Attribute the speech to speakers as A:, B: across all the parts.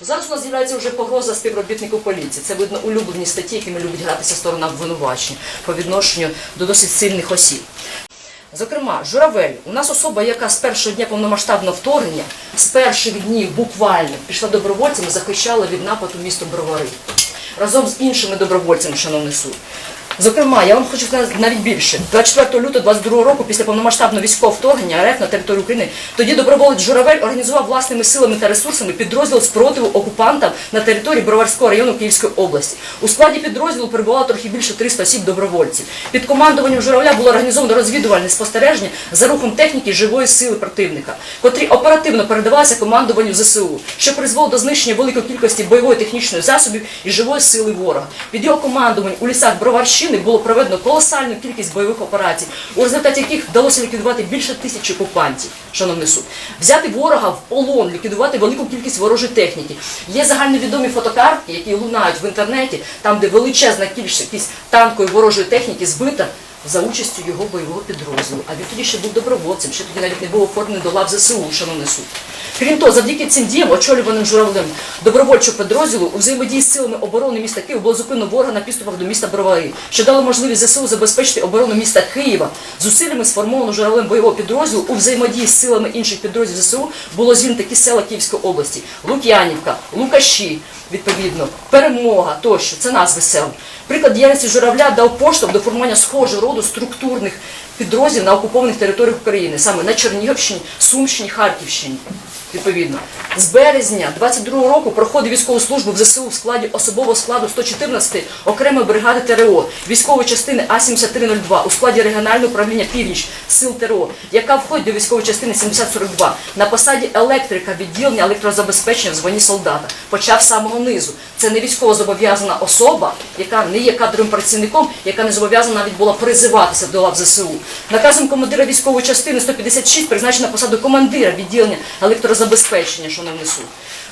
A: Зараз у нас з'являється вже погроза співробітнику поліції. Це видно улюблені статті, якими любить гратися сторона обвинувачення по відношенню до досить сильних осіб. Зокрема, Журавель, у нас особа, яка з першого дня повномасштабного вторгнення, з перших днів буквально пішла добровольцями, захищала від нападу місто Бровари разом з іншими добровольцями, шановний суд. Зокрема, я вам хочу сказати навіть більше. 24 лютого 22 року, після повномасштабного військового вторгнення РФ на територію України, тоді доброволець Журавель організував власними силами та ресурсами підрозділ спротиву окупантам на території Броварського району Київської області. У складі підрозділу перебувало трохи більше 300 осіб добровольців. Під командуванням Журавля було організовано розвідувальне спостереження за рухом техніки живої сили противника, котрі оперативно передавалися командуванню ЗСУ, що призвело до знищення великої кількості бойової технічної засобів і живої сили ворога. Під його командуванням у лісах Броварщини було проведено колосальну кількість бойових операцій, у результаті яких вдалося ліквідувати більше тисячі окупантів, шановний суд, взяти ворога в полон, ліквідувати велику кількість ворожої техніки. Є загальновідомі фотокартки, які лунають в інтернеті, там, де величезна кількість танкової ворожої техніки збита. За участю його бойового підрозділу. А він тоді ще був добровольцем, ще тоді навіть не був оформлений до лав ЗСУ, шановний суд. Крім того, завдяки цим діям, очолюваним журавлем добровольчого підрозділу, у взаємодії з силами оборони міста Києва було зупинено ворога на підступах до міста Бровари, що дало можливість ЗСУ забезпечити оборону міста Києва. Зусиллями сформованого журавлем бойового підрозділу у взаємодії з силами інших підрозділів ЗСУ було звільнено такі села Київської області: Лук'янівка, Лукаші, відповідно, перемога тощо. Це назви сел. Приклад діяльності журавля дав поштовх до формування схожого роду структурних підрозділів на окупованих територіях України, саме на Чернігівщині, Сумщині, Харківщині. Відповідно, з березня 22 року проходив військову службу в ЗСУ в складі особового складу 114 окремої бригади ТРО військової частини А7302 у складі регіонального управління Північ сил ТРО, яка входить до військової частини 7042 на посаді електрика відділення електрозабезпечення в званні солдата. Почав з самого низу. Це не військово зобов'язана особа, яка не є кадровим працівником, яка не зобов'язана навіть була призиватися до лав ЗСУ. Наказом командира військової частини 156 призначена посаду командира відділення електрозабезпечення, шановний суд.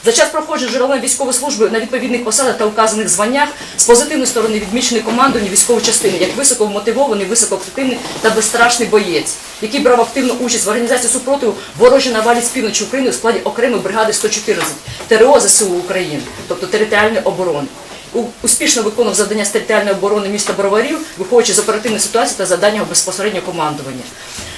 A: За час проходження джерелом військової служби на відповідних посадах та указаних званнях з позитивної сторони відмічений командування військової частини як високо вмотивований, високоактивний та безстрашний боєць, який брав активну участь в організації супротиву ворожі навалі з півночі України у складі окремої бригади 114 ТРО ЗСУ України, тобто територіальної оборони. Успішно виконував завдання з територіальної оборони міста Броварів, виходячи з оперативної ситуації та завдання безпосереднього командування.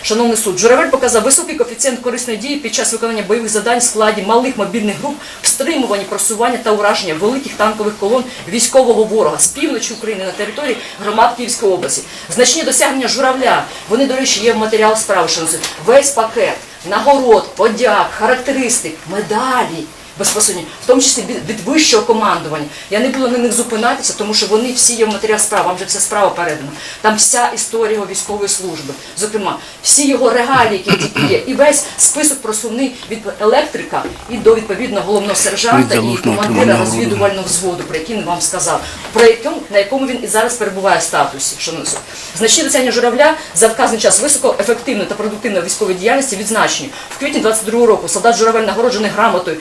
A: Шановний суд, Журавель показав високий коефіцієнт корисної дії під час виконання бойових завдань в складі малих мобільних груп в стримуванні, просування та ураження великих танкових колон військового ворога з півночі України на території громад Київської області. Значні досягнення журавля. Вони, до речі, є в матеріалах справи, що носить весь пакет нагород, подяк, характеристик, медалі безпосередньо, в тому числі від, вищого командування. Я не буду на них зупинатися, тому що вони всі є в матеріал справи, вам вже вся справа передана. Там вся історія його військової служби. Зокрема, всі його регалії, які тільки є, і весь список просувний від електрика і до відповідно головного сержанта і командира розвідувального взводу, про який він вам сказав, про якому на якому він і зараз перебуває в статусі. Шановний. Значні досягнення журавля за вказаний час високоефективної та продуктивної військової діяльності відзначені. В квітні 22 року солдат журавель нагороджений грамотою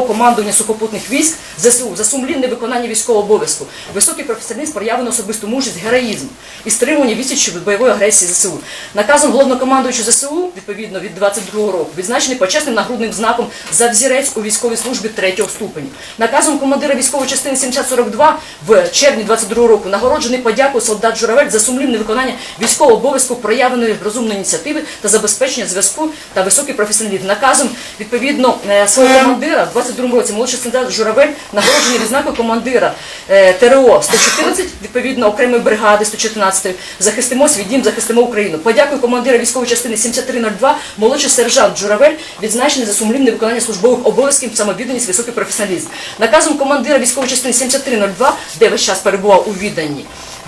A: військового командування сухопутних військ ЗСУ за сумлінне виконання військового обов'язку, високий професіоналізм проявив особисту мужність, героїзм і стримування відсічі від бойової агресії ЗСУ. Наказом головнокомандуючого ЗСУ, відповідно від 22 року, відзначений почесним нагрудним знаком за взірець у військовій службі 3 ступеня. Наказом командира військової частини 7042 в червні 22 року нагороджений подякою солдат Журавель за сумлінне виконання військового обов'язку проявленої розумної ініціативи та забезпечення зв'язку та високий професіоналізм. Наказом відповідно е, свого ем. командира 20 2022 році молодший сержант Журавель нагороджений відзнакою командира е, ТРО 114, відповідно окремої бригади 114 захистимо свій дім, захистимо Україну. Подякую командира військової частини 7302, молодший сержант Журавель, відзначений за сумлінне виконання службових обов'язків, самовідданість, високий професіоналізм. Наказом командира військової частини 7302, де весь час перебував у відданні.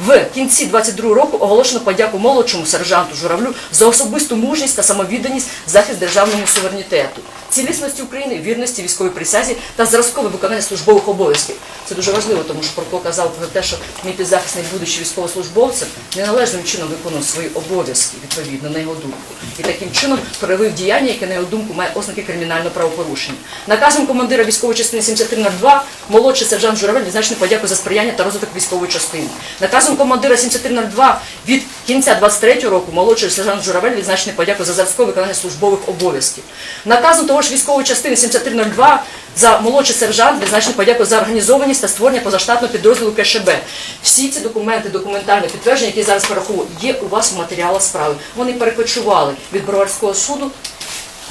A: В кінці 22 року оголошено подяку молодшому сержанту Журавлю за особисту мужність та самовідданість захист державному суверенітету, цілісності України, вірності військовій присязі та зразкове виконання службових обов'язків. Це дуже важливо, тому що Прокол казав про те, що мій підзахисний будучи військовослужбовцем неналежним чином виконував свої обов'язки відповідно на його думку, і таким чином проявив діяння, яке на його думку має ознаки кримінального правопорушення. Наказом командира військової частини 7302 молодший сержант Журавель відзначений подяку за сприяння та розвиток військової частини. Наказом командира 7302 від кінця 23 року молодший сержант Журавель відзначений подяку за зразкове виконання службових обов'язків. Наказом того ж військової частини 7302 За молодший сержант відзначено подяку за організованість та створення позаштатного підрозділу КШБ. Всі ці документи, документальне підтвердження, які зараз порахую, є у вас в матеріалах справи. Вони перекочували від Броварського суду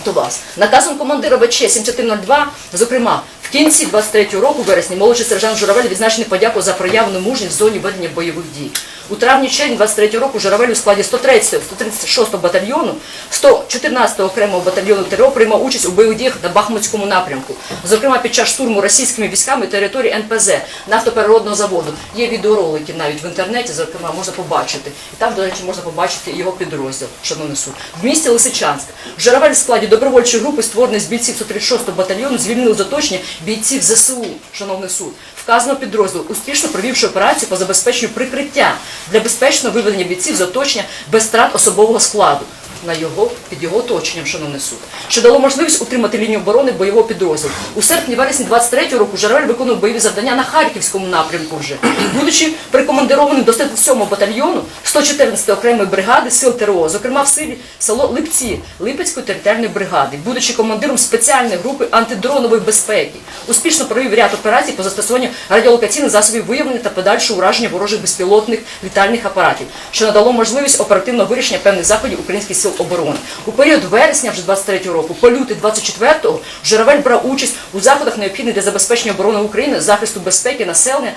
A: до вас. Наказом командира ВЧ 7302, зокрема, кінці 23-го року, вересні, молодший сержант Журавель відзначений подяку за проявлену мужність в зоні ведення бойових дій. У травні-червні 23-го року Журавель у складі 130-го, 136-го батальйону, 114-го окремого батальйону ТРО приймав участь у бойових діях на Бахмутському напрямку. Зокрема, під час штурму російськими військами території НПЗ, нафтопереробного заводу. Є відеоролики навіть в інтернеті, зокрема, можна побачити. І там, до речі, можна побачити його підрозділ, шановний суд. В місті Лисичанськ. Журавель в складі добровольчої групи, створений з бійців 136-го батальйону, звільнили з оточення бійців ЗСУ, шановний суд. Вказано підрозділ, успішно провівши операцію по забезпеченню прикриття для безпечного виведення бійців з оточення без втрат особового складу на його під його оточенням, шановний суд, що дало можливість утримати лінію оборони бойового підрозділу. У серпні-вересні 23-го року Журавель виконував бойові завдання на Харківському напрямку вже, будучи прикомандированим до 107-го батальйону 114-ї окремої бригади сил ТРО, зокрема в силі село Липці Липецької територіальної бригади, будучи командиром спеціальної групи антидронової безпеки, успішно провів ряд операцій по застосуванню радіолокаційних засобів виявлення та подальшого ураження ворожих безпілотних літальних апаратів, що надало можливість оперативного вирішення певних заходів українських сил оборони. У період вересня вже 23-го року, по лютий 24-го, Журавель брав участь у заходах, необхідних для забезпечення оборони України, захисту безпеки населення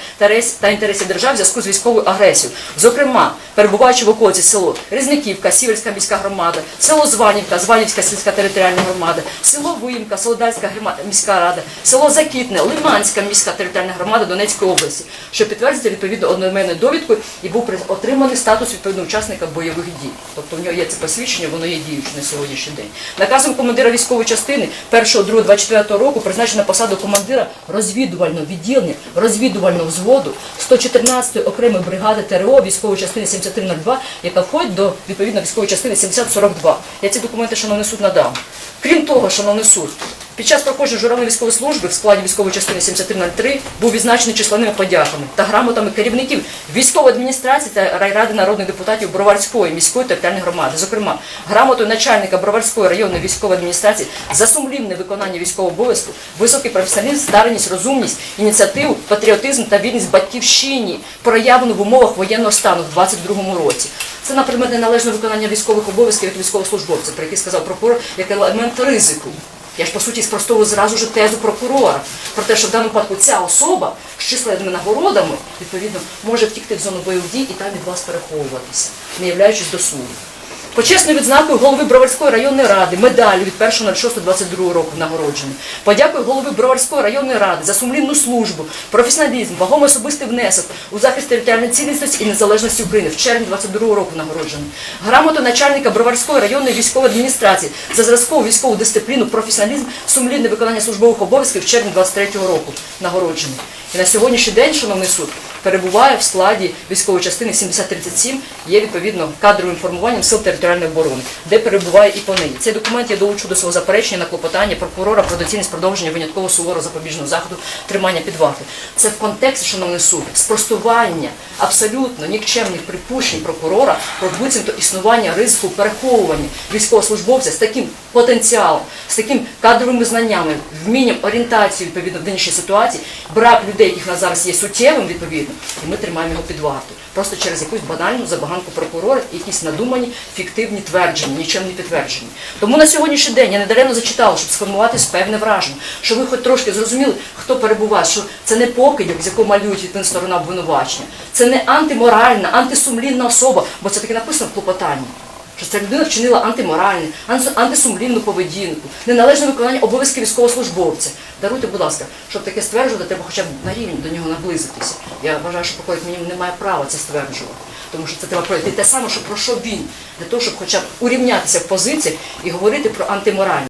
A: та інтересів держави в зв'язку з військовою агресією. Зокрема, перебуваючи в околиці село Різниківка, Сіверська міська громада, село Званівка, Званівська сільська територіальна громада, село Виїмка, Солодальська міська рада, село Закітне, Лиманська міська територіальна громада Донецької області, що підтверджується відповідно одноіменною довідкою і був отриманий статус відповідного учасника бойових дій. Тобто в нього є це посвідчення, воно є діючим на сьогоднішній день. Наказом командира військової частини 1-2-24 року призначено посаду командира розвідувального відділення, розвідувального взводу 114-ї окремої бригади ТРО військової частини 7302, яка входить до відповідно військової частини 7042. Я ці документи, шановний суд, надам. Крім того, шановний суд, під час проходження журавної військової служби в складі військової частини 7303 був відзначений численними подяками та грамотами керівників військової адміністрації та райради народних депутатів Броварської міської територіальної громади. Зокрема, грамотою начальника Броварської районної військової адміністрації за сумлінне виконання військового обов'язку, високий професіоналізм, старанність, розумність, ініціативу, патріотизм та вірність батьківщині, проявлену в умовах воєнного стану в 22-му році. Це на предмет неналежного виконання військових обов'язків як військовослужбовця, про який сказав прокурор, як елемент ризику. Я ж по суті спростовую зразу ж тезу прокурора про те, що в даному випадку ця особа з численними нагородами відповідно може втікти в зону бойових дій і там від вас переховуватися, не являючись до суду. Почесною відзнакою голови Броварської районної ради, медаллю від 1.06.22 року нагороджений. Подякую голови Броварської районної ради за сумлінну службу, професіоналізм, вагомий особистий внесок у захист територіальної цілісності і незалежності України в червні 22 року нагороджений. Грамоту начальника Броварської районної військової адміністрації за зразкову військову дисципліну, професіоналізм, сумлінне виконання службових обов'язків в червні 23 року нагороджений. І на сьогоднішній день, шановний суд, перебуває в складі військової частини 7037, є відповідно кадровим формуванням сил територіальної оборони, де перебуває і по неї. Цей документ я долучу до свого заперечення на клопотання прокурора про доцільність продовження винятково суворо запобіжного заходу тримання під вартою. Це в контексті, шановний суд, спростування абсолютно нікчемних припущень прокурора про буцімто існування ризику переховування військовослужбовця з таким потенціалом, з таким кадровими знаннями, вмінням орієнтації відповідно в нинішній ситуації, брак людей, яких на зараз є суттєвим відповідно, і ми тримаємо його під вартою. Просто через якусь банальну забаганку прокурора якісь надумані фіктивні твердження, нічим не підтверджені. Тому на сьогоднішній день я недаремно зачитала, щоб сформувати певне враження, що ви хоч трошки зрозуміли, хто перебуває, що це не покидьок, з якого малюють сторона обвинувачення, це не антиморальна, антисумлінна особа, бо це таки написано в клопотанні. Що ця людина вчинила антиморальну, антисумлінну поведінку, неналежне виконання обов'язків військовослужбовця. Даруйте, будь ласка, щоб таке стверджувати, треба хоча б на рівень до нього наблизитися. Я вважаю, що прокурор мені не права це стверджувати. Тому що це треба пройти те саме, що про що він, для того, щоб хоча б урівнятися в позиціях і говорити про антиморальність.